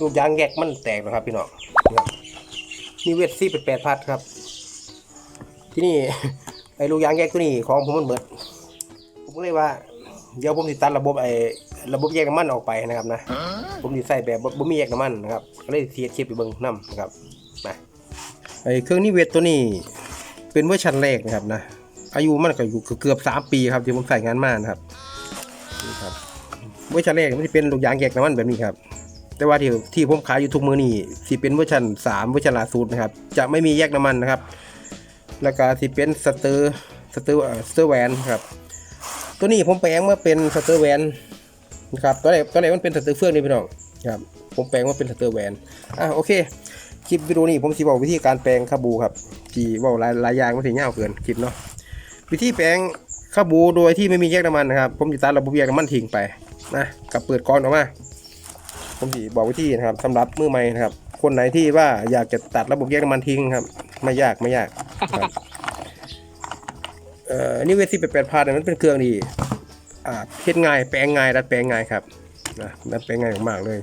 ลูกยางแยกมันแตกนะครับพี่น้องนี่เวทซี่เป็นแปดพัดครับ ที่นี่ไอ้ลูกยางแยกตัวนี้ของผมมันเบิด ผมก็เลยว่า เดี๋ยวผมติดตัดระบบไอ้ระบบแยกน้ำมันออกไปนะครับนะ ผมติใส่แบบบ่มีแยกน้ำมันนะครับก็เลยเทียชิปไปเบิ่งน้ำนะครับมาไอ้เครื่องนี้เวทตัวนี้เป็นเวอร์ชันแรกนะครับนะอายุมันก็อยู่เกือบสามปีครับที่ผมใส่งานมานะครับ เวอร์ชันแรกมันจะเป็นลูกยางแยกน้ำมันแบบนี้ครับ แต่ว่าที่ที่ผมขายอยู่ทุกมือนี่สิเป็นเวอร์ชัน3เวอร์ชันล่าสุดนะครับ จะไม่มีแยกน้ำมันนะครับ แล้วก็ที่เป็นสเตอร์สเตอร์สเตอร์แวนครับตัวนี้ผมแปลงมาเป็นสเตอร์แวนนะครับตอนแรกตอนแรกมันเป็นสเตอร์เฟืองนี่พี่น้องครับผมแปลงมาเป็นสเตอร์แวนอะโอเคคลิปวิดีโอนี้ผมสิบอกวิธีการแปลงคาบูครับที่บอกหลายหลายอย่างมันถึงยาเกินคลิปเนาะวิธีแปลงคาบูโดยที่ไม่มีแยกน้ำมันนะครับ ผมจะตัดระบบแยกน้ำมันทิ้งไป นะกับเปิดกรอนออกมาผมสีบอกวิธีนะครับสำหรับมือใหม่นะครับ คนไหนที่ว่าอยากจะตัดระบบแยกน้ำมันทิ้งครับ ไม่ยากไม่ยากครับเอ่อนี่เวทีแปดพันมันเป็นเครื่องดีอ่าเฮ็ดง่ายแปลงง่ายดัดแปลงง่ายครับนะดัดแปลงง่ายมากเลย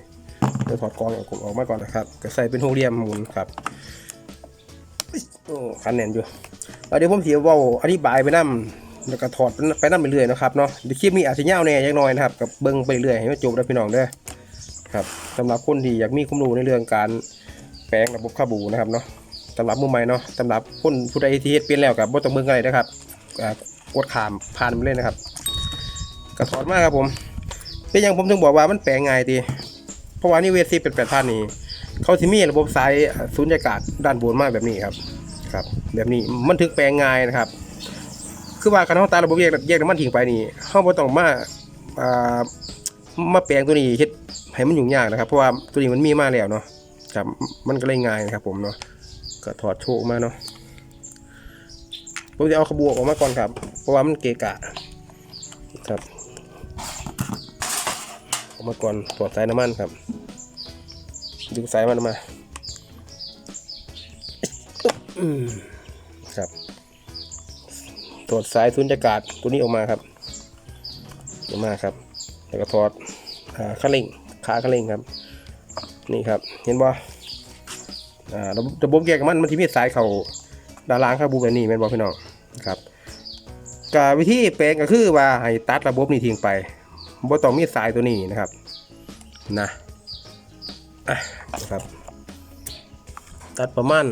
เดี๋ยวถอดกรองออกออกมาก่อนนะครับก็ใส่เป็นหกเหลี่ยมหมุนครับโอ้คันแน่นอยู่เดี๋ยวผมสีว่าอธิบายไปนั่ แล้วก็ถอดไปนั่นไปเรื่อยนะครับเนาะเดี๋ยวคลิปนี้อาจจะยาวแน่ยังน้อยนะครับกับเบิ้งไปเรื่อยให้มันจบได้พี่น้องเด้อครับสำหรับคนที่อยากมีความรู้ในเรื่องการแปลงระบบคาบูนะครับเนาะสำหรับมือใหม่เนาะสำหรับคนผู้ใดที่เฮ็ดเป็นแล้วกับบ่ต้องเบิ่งอะไรนะครับอ่ากดขามผ่านไปเลยนะครับกระถอดมากครับผม เป็นอย่างผมถึงบอกว่ามันแปลงง่ายดีเพราะว่านี่เวทีเป็นแปดพันนี่เขาสิมีระบบสายสุญญากาศด้านบนมากแบบนี้ครับ ครับ แบบนี้มันถึงแปลงง่ายนะครับ คือว่าการเขาตาระบบแยกแยกน้ำมันทิ้งไปนี่เขาบ่ต้องมาอ่ามาแปลงตัวนี้เฮ็ดให้มันยุ่งยากนะครับเพราะว่าตัวนี้มันมีมาแล้วเนาะครับมันก็เลยง่ายนะครับ ผมเนาะก็ถอดโชว์ออกมาเนาะผมจะเอาขบวออกมาก่อนครับ เพราะว่ามันเกะกะครับออกมาก่อนถอดสายน้ำมันครับดึงสายมันมาอืม ถอดสายสุญญากาศตัวนี้ออกมาครับออกมาครับ แล้วก็ถอดอ่าเร่งขาคันเร่งครับ นี่ครับ เห็นบ่อ่าระบบแยกมันมันที่มีสายเขาด้านล่างครับบูแบบนี้แม่นบ่พี่น้องครับกวิธีแปลงก็คือว่าให้ตัดระบบนี้ทิ้งไปบ่ต้องมีสายตัวนี้นะครับนะอะนะครับ ตัดประมาณ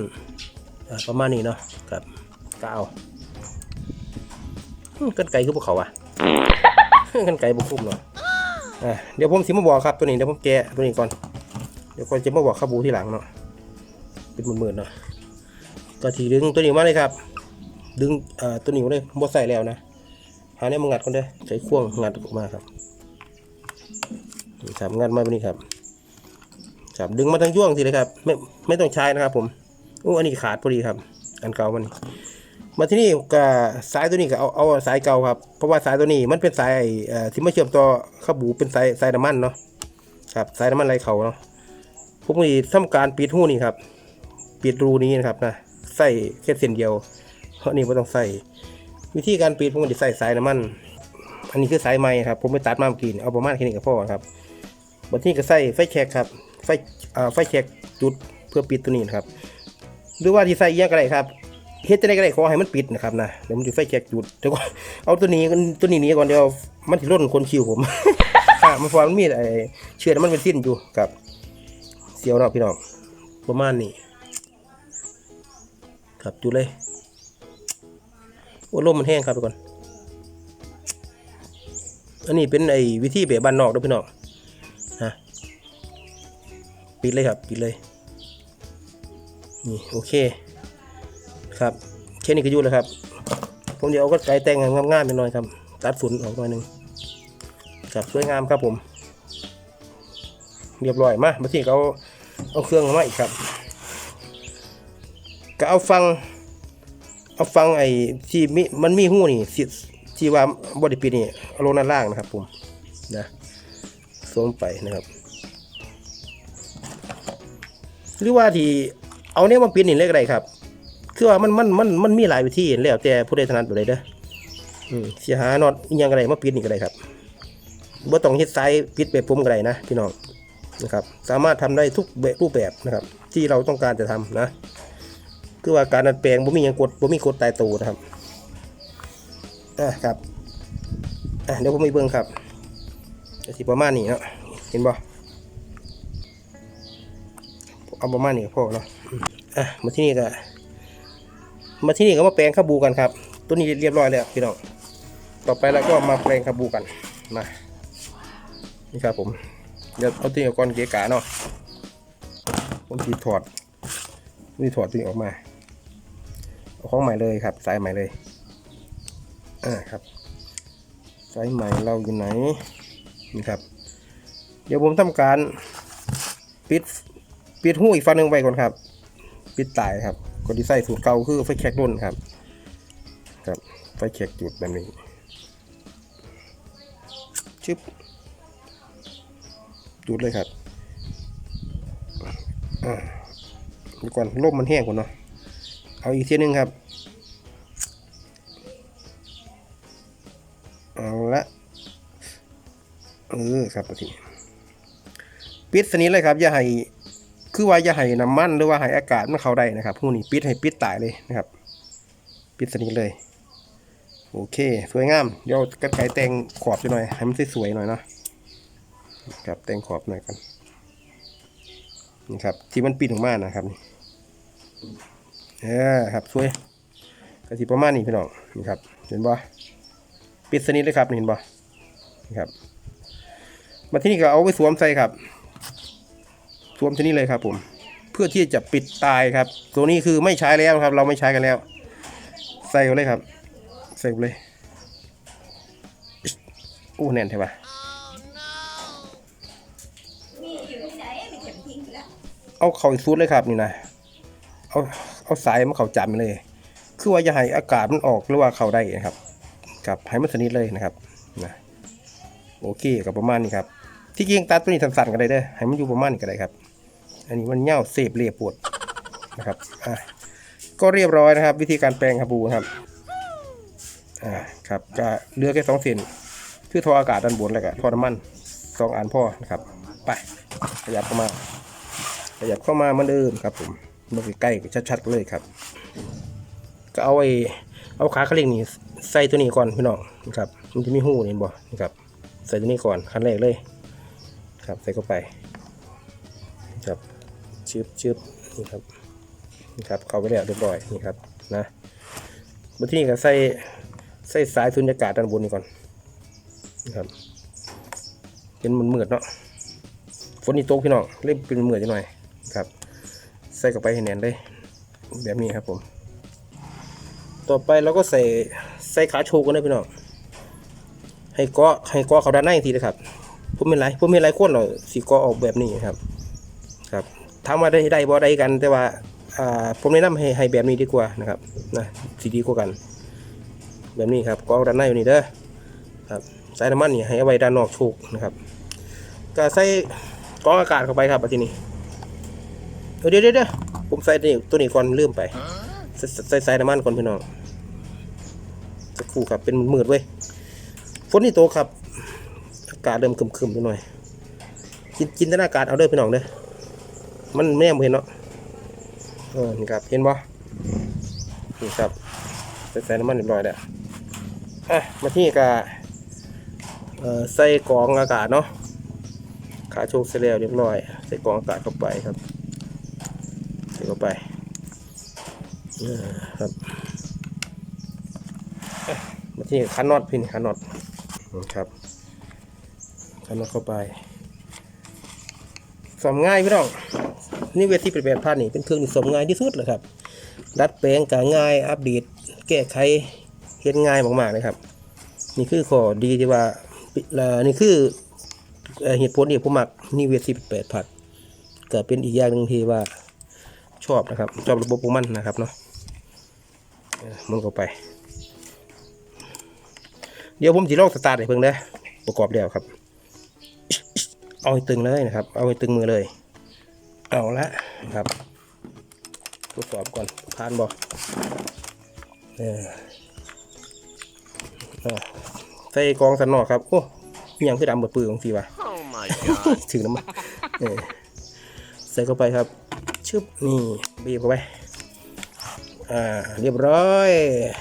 ประมาณนี้เนาะครับกาวอืม กันไก่คือพวกเขาอะกันไก่บุคุ้มเนาะอะเดี๋ยวผมสิมาบอกครับตัวนี้เดี๋ยวผมแกะตัวนี้ก่อน เดี๋ยวก่อนจะมาบอกข้าบูที่หลังเนาะเป็นหมื่นๆเนาะก็ทีดึงตัวนี้มาเลยครับ ดึงอ่อตัวนี้มาเลยบ่ใส่แล้วนะหาเนี่ยมางัดก่อนเด้อใช้ข่วงงัดออกมาครับนี่ครับงัดมาแบบนี้ครับครับดึงมาทั้งย่วงทีเลยครับ ไม่ไม่ต้องใช้นะครับ ผมโอ้อันนี้ขาดพอดีครับ อันเก่ามัน มาที่นี่ก็สายตัวนี้ก็เอาเอาสายเก่าครับ เพราะว่าสายตัวนี้มันเป็นสายเอ่อที่มาเชื่อมต่อข้าบูเป็นสายสายน้ำมันเนาะครับสายน้ำมันไรเขาเนาะพวกนี้ทำการปิดหูนี่ครับปิดรูนี้นะครับนะใส่แค่เส้นเดียว เพราะนี่ไม่ต้องใส่วิธีการปิดผมก็จะใส่สายน้ำมัน อันนี้คือสายไม้ครับ ผมไปตัดมาเมื่อกี้นี่เอาประมาณแค่นี้ก็พอครับบัดนี้ก็ใส่ไฟแช็กครับไฟไฟแช็กจุดเพื่อปิดตัวนี้นะครับ หรือว่าที่ใส่เอียงก็ได้ครับ เฮ็ดจะได้ก็ได้ขอให้มันปิดนะครับนะเดี๋ยวมันจะไฟแช็กจุดเดี๋ยวก่อนเอาตัวนี้ตัวนี้นี้ก่อนเดี๋ยวมันจะล่นคนคิวผมค่ะมันฟอมันมีไอ้เชือกมันเป็นสิ้นอยู่ครับ เสียวเนาะพี่น้องประมาณนี้ครับจุดเลยโอ้ลมมันแห้งครับไปก่อน อันนี้เป็นไอ้วิธีแบบบ้านนอกด้วยพี่น้องนะปิดเลยครับปิดเลยนี่โอเค ครับแค่นี้ก็ยู่แล้วครับ ผมเดี๋ยวเอาก็ไกลแต่งงามๆไปหน่อยครับ ตัดฝุ่นออกหน่อยหนึ่งครับสวยงามครับผม เรียบร้อยมามาที่เขาเอาเครื่องมาอีกครับ ก็เอาฟัง เอาฟังไอ้ที่มีมันมีหูนี่ที่ที่ว่าบอดี้ปิดนี่เอาลงด้านล่างนะครับผมนะสวมไปนะครับ หรือว่าที่เอาเนี้ยมาปิดนี่เลยก็ได้ครับ คือว่ามันมันมันมันมีหลายวิธีแล้วแต่ผู้ใดถนัดแบบใดเด้ออืมสิหาน็อตยังก็ได้มาปิดนี่ก็ได้ครับบ่ต้องเฮ็ดสายปิดแบบผมก็ได้นะพี่น้องนะครับ สามารถทำได้ทุกแบบรูปแบบนะครับ ที่เราต้องการจะทำนะ คือว่าการดัดแปลงบ่มีหยังกดบ่มีกดตายตัวนะครับอะครับอะเดี๋ยวผมมีเบิ่งครับจะสิประมาณนี้เนาะเห็นบ่เอาประมาณนี้ก็พอเนาะอะมาที่นี่ก็ มาที่นี่ก็มาแปลงคาบูกันครับ ตัวนี้เรียบร้อยแล้วพี่น้อง ต่อไปเราก็มาแปลงคาบูกันมานี่ครับผมเดี๋ยวเอาตัวนี้ก่อนเกะกะเนาะผมสีถอดนี่ถอดตัวนี้ออกมาเอาของใหม่เลยครับ สายใหม่เลยอ่าครับ สายใหม่เราอยู่ไหนนี่ครับ เดี๋ยวผมทำการปิดปิดหูอีกฝั่งหนึ่งไว้ก่อนครับ ปิดตายครับ ก็ที่ใส่สูตรเก่าคือไฟแช็กรุ่นครับ ครับ ไฟแช็กจุดแบบนี้ชึบจุดเลยครับอ่าดี๋ยวก่อนลมมันแห้งก่อนเนาะเอาอีกทีหนึงครับ เอาละเออครับทีปิดสนิทเลยครับ อย่าให้ คือว่าอย่าให้น้ำมันหรือว่าให้อากาศมันเข้าได้นะครับพวกนี้ปิดให้ปิดตายเลยนะครับ ปิดสนิทเลย โอเค สวยงาม เดี๋ยวกระไกแต่งขอบจะหน่อย ให้มันสวยๆหน่อยเนาะครับแต่งขอบหน่อยกันนี่ครับ ที่มันปิดออกมานะครับนี่เออครับสวยกระสีประมาณนี้พี่น้องนี่ครับ เห็นบ่ปิดสนิทเลยครับเห็นบ่นี่ครับมาที่นี่ก็เอาไปสวมใส่ครับ สวมที่นี่เลยครับผม เพื่อที่จะปิดตายครับ ตัวนี้คือไม่ใช้แล้วครับ เราไม่ใช้กันแล้ว ใส่ไปเลยครับ ใส่เลยอู้แน่นใช่ปะมียนทำไมเอาเข่าอีกซุดเลยครับนี่นะเอาเอาสายมาเข่าจับเลย คือว่าอย่าให้อากาศมันออกหรือว่าเข้าได้นะครับครับให้มันสนิทเลยนะครับนะโอเคกับประมาณนี้ครับที่จริงตัดตัวนี้สั้นๆก็ได้เด้อให้มันอยู่ประมาณนี้ก็ได้ครับ อันนี้มันเง่าเสพเรียบปวดนะครับอะก็เรียบร้อยนะครับ วิธีการแปลงคาบูครับอ่าครับก็เลือแค่สองเส้นคือท่ออากาศด้านบนแล้วก็ท่อน้ำมันสองอันพ่อนะครับ ไปขยับเข้ามาขยับเข้ามาเหมือนเดิมครับผมมาใกล้ๆชัดๆเลยครับ ก็เอาไอ้เอาขาเขาเร่งนี่ใส่ตัวนี้ก่อนพี่น้องนะครับ มันจะมีหูนี่บ่นะครับ ใส่ตัวนี้ก่อนขั้นแรกเลย ครับใส่เข้าไปครับ ชึบชึบนี่ครับนี่ครับ เข้าไปแล้วเรียบร้อยนี่ครับนะบนที่นี่ก็ใส่ใส่สายสุญญากาศด้านบนนี่ก่อนนะครับเป็นมันมืดเนาะฝนนี่ตกพี่น้องเล่นเป็นเหมือนจะหน่อยครับ ใส่เข้าไปให้แน่นเลยแบบนี้ครับผม ต่อไปเราก็ใส่ใส่ขาโชว์กันเลยพี่น้องให้เกาะให้เกาะเขาด้านในทีนะครับผมเป็นไรผมเป็นไรคนหรอสีเกาะออกแบบนี้ครับ ครับ ถามว่าได้ได้บ่ได้กัน แต่ว่าผมแนะนำให้ให้แบบนี้ดีกว่านะครับนะสีดีกว่ากัน แบบนี้ครับเกาด้านในอยู่นี่เด้อครับสายน้ำมันนี่ให้เอาไว้ด้านนอกโชกนะครับก็ใส่กรองอากาศเข้าไปครับทีนี้เดี๋ยวเดี๋ยวเดี๋ยวผมใส่ตัวนี้ตัวนี้ก่อนลืมไปใส่ใส่ใส่น้ำมันก่อนพี่น้องสักครู่ครับเป็นมืดเว้ยฝนนี่โตกครับอากาศเริ่มครึมๆไปหน่อยจินจินตนาการเอาเด้อพี่น้องเด้อ มันแม่เห็นเนาะเออนี่ครับเห็นบ่นี่ครับใส่น้ำมันเรียบร้อยแล้วอะมาที่กะใส่กรองอากาศเนาะขาโชกเสร็จแล้วเรียบร้อย ใส่กรองอากาศเข้าไปครับใส่เข้าไปครับมาที่คันน็อตพี่นี่คันน็อตครับคันน็อตเข้าไป สมง่ายพี่น้องนี่เวทีเป็นแบบพันนี่เป็นเครื่องที่สมง่ายที่สุดเลยครับ ดัดแปลงก็ง่าย อัปเดตแก้ไขเฮ็ดง่ายมากๆเลยครับ นี่คือข้อดีที่ว่าเอ่อนี่คือเหตุผลที่ผมมักนี่เวทีแปดผัดก็เป็นอีกอย่างหนึ่งที่ว่าชอบนะครับ ชอบระบบของมันนะครับเนาะมันก็ไป เดี๋ยวผมจะลองสตาร์ทให้เพิ่งเด้อประกอบแล้วครับ เอาให้ตึงเลยนะครับ เอาให้ตึงมือเลย เอาละครับทดสอบก่อนผ่านบ่เอออะใส่กองสันนอกครับโอ้ยยังคือดำเบิดปืนของสีวะ Oh ถึงน้ำมันเออใส่เข้าไปครับชึบนี่บีบเข้าไปอ่าเรียบร้อย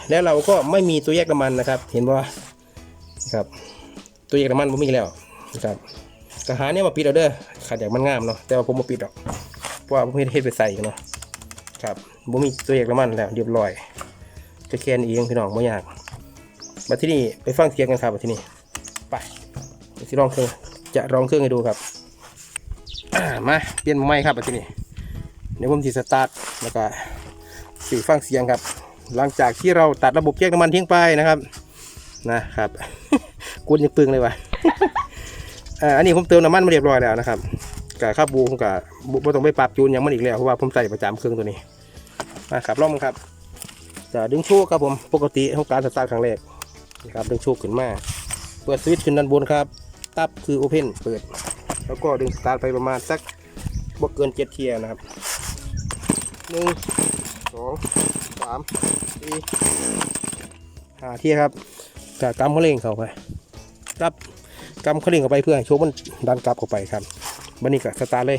แล้วเราก็ไม่มีตัวแยกน้ำมันนะครับ เห็นป่ะครับ ตัวแยกน้ำมันผมมีแล้วนะครับ กระหาเนี่ยมาปิดเอาเด้อขาดอย่างมันงามเนาะแต่ว่าผมมาปิดหรอกเพราะว่าผมเฮ็ดเฮ็ดไปใส่เนาะครับผมมีตัวแยกน้ำมันแล้วเรียบร้อยจะแค่นี้เองพี่น้องไม่ยากมาที่นี่ไปฟังเสียงกันครับมาที่นี่ไปเดี๋ยวจะลองเครื่องจะลองเครื่องให้ดูครับมาเปลี่ยนไม้ครับมาที่นี่เดี๋ยวผมจะสตาร์ทแล้วก็สีฟังเสียงครับ หลังจากที่เราตัดระบบแยกน้ำมันทิ้งไปนะครับนะครับ กุนยังปึงเลยวะ อ่าอันนี้ผมเติมน้ำมันมาเรียบร้อยแล้วนะครับกับข้าวบูผมกับบ่ต้องไปปรับจูนยังมันอีกแล้วเพราะว่าผมใส่ประจำเครื่องตัวนี้นะครับลองครับจะดึงชคครับผมปกติของการสตาร์ทครั้งแรกนะครับดึงชคขึ้นมาเปิดสวิตช์ขึ้นด้านบนครับตับคือโอเพนเปิด แล้วก็ดึงสตาร์ทไปประมาณสักบ่เกินเจ็ดเทียนะครับหนึ่งสองสามสี่ห้าเทียครับกะกำเขาเร่งเข้าไปตับ กำเขาเร่งเข้าไปเพื่อให้โชคมันดันกลับเข้าไปครับบันนี้ก็สตาร์เลย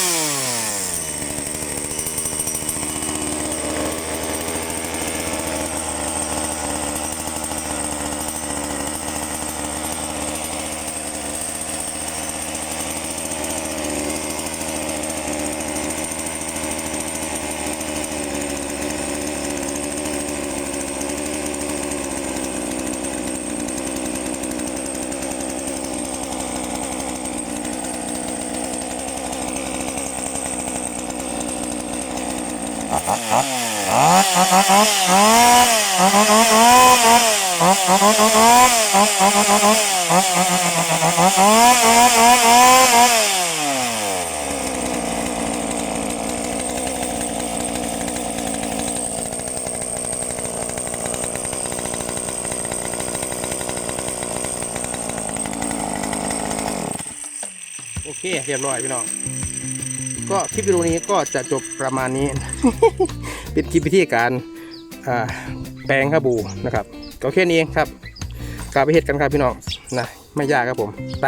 โอเคเรียบร้อยพี่น้อง ก็คลิปวิดีโอนี้ก็จะจบประมาณนี้ เป็นคลิปวิธีการแปลงข้าวบูนะครับก็แค่นี้เองครับกลับไปเห็ดกันครับพี่น้องนะไม่ยากครับผมไป